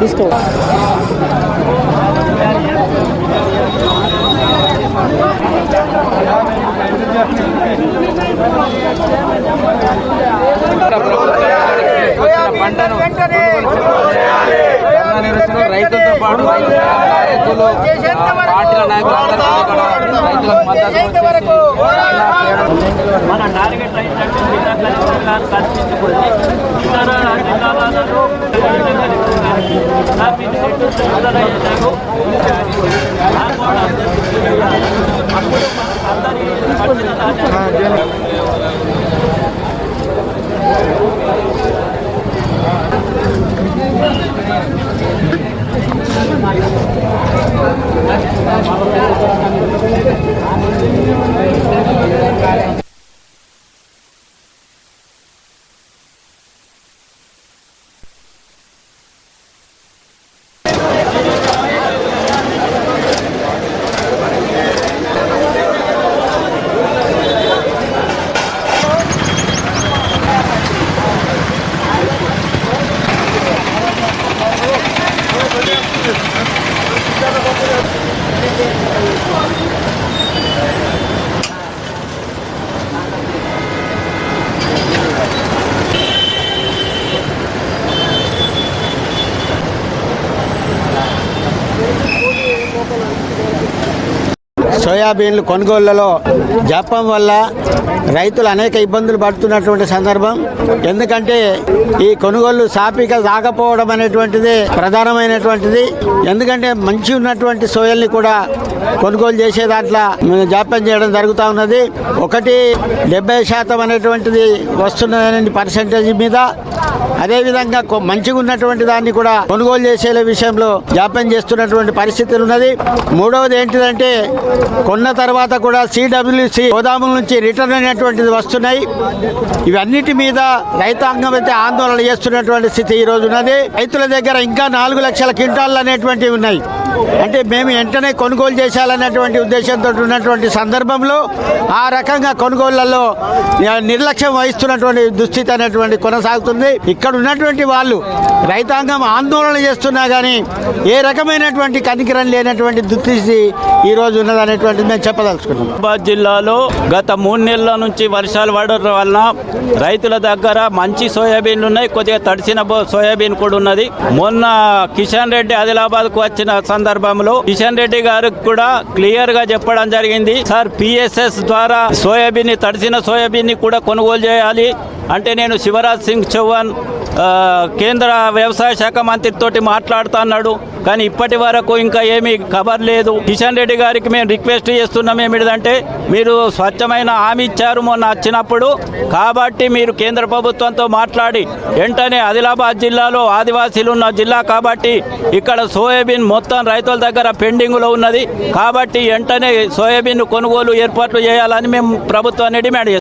తీసుకో నిరసన రైతులతో పాటు రైతు నాయకులు ఆ, పార్టీల నాయకులు రైతులకు మద్దతు మన టార్గెట్ ఏంటంటే ఇతర జిల్లాలలో హ్యాపీ సోయాబీన్లు కొనుగోళ్ళలో జపం వల్ల రైతులు అనేక ఇబ్బందులు పడుతున్నటువంటి సందర్భం. ఎందుకంటే ఈ కొనుగోళ్ళు సాపిక రాకపోవడం అనేటువంటిది ప్రధానమైనటువంటిది. ఎందుకంటే మంచి ఉన్నటువంటి సోయల్ని కూడా కొనుగోలు చేసే దాంట్లో జాప్యం చేయడం జరుగుతూ ఉన్నది. ఒకటి డెబ్బై శాతం అనేటువంటిది వస్తున్నది పర్సంటేజ్ మీద. అదేవిధంగా కొ- మంచిగా ఉన్నటువంటి దాన్ని కూడా కొనుగోలు చేసే విషయంలో జాప్యం చేస్తున్నటువంటి పరిస్థితులు ఉన్నది మూడవది ఏంటిదంటే కొన్న తర్వాత కూడా సిడబ్ల్యూ సిడబ్ల్యూసి గోదాముల నుంచి రిటర్న్ అనేటువంటిది వస్తున్నాయి. ఇవన్నిటి మీద రైతాంగం అయితే ఆందోళన చేస్తున్నటువంటి స్థితి ఈ రోజు ఉన్నది రైతుల దగ్గర ఇంకా నాలుగు లక్షల క్వింటాళ్ళు అనేటువంటివి ఉన్నాయి. అంటే మేము వెంటనే కొనుగోలు చేసేయాలన్నటువంటి ఉద్దేశంతో ఉన్నటువంటి సందర్భంలో ఆ రకంగా కొనుగోళ్ళలో నిర్లక్ష్యం వహిస్తున్నటువంటి దుస్థితి అనేటువంటి కొనసాగుతుంది. ఇక్కడ ఉన్నటువంటి వాళ్ళు రైతాంగం ఆందోళన చేస్తున్నా కానీ ఏ రకమైనటువంటి కనికరం లేనటువంటి దుస్థితి ఈ రోజు ఉన్నదనేటువంటిది మేము చెప్పదలుచుకున్నాం. హైదరాబాద్ జిల్లాలో గత మూడు నెలల నుంచి వర్షాలు పడడం వలన రైతుల దగ్గర మంచి సోయాబీన్లు ఉన్నాయి కొద్దిగా తడిసిన సోయాబీన్ కూడా ఉన్నది. మొన్న కిషన్ రెడ్డి ఆదిలాబాద్కు వచ్చిన వచ్చిన సందర్భంలో కిషన్ రెడ్డి గారికి కూడా క్లియర్గా చెప్పడం జరిగింది. సార్ పిఎస్ఎస్ ద్వారా సోయాబీన్ని తడిసిన సోయాబీన్ని కూడా కొనుగోలు చేయాలి. అంటే నేను శివరాజ్ సింగ్ చౌహాన్ కేంద్ర వ్యవసాయ శాఖ మంత్రితోటి మాట్లాడుతున్నాడు కానీ ఇప్పటి వరకు ఇంకా ఏమీ ఖబర్ లేదు. కిషన్ రెడ్డి గారికి మేము రిక్వెస్ట్ చేస్తున్నాం ఏమిటంటే మీరు స్వచ్ఛమైన హామీ ఇచ్చారు మొన్న వచ్చినప్పుడు. కాబట్టి మీరు కేంద్ర ప్రభుత్వంతో మాట్లాడి వెంటనే ఆదిలాబాద్ జిల్లాలో ఆదివాసీలు ఉన్న జిల్లా కాబట్టి ఇక్కడ సోయాబీన్ మొత్తం రైతుల దగ్గర పెండింగ్లో ఉన్నది. కాబట్టి వెంటనే సోయాబీన్ కొనుగోలు ఏర్పాట్లు చేయాలని మేము ప్రభుత్వాన్ని డిమాండ్ చేస్తాం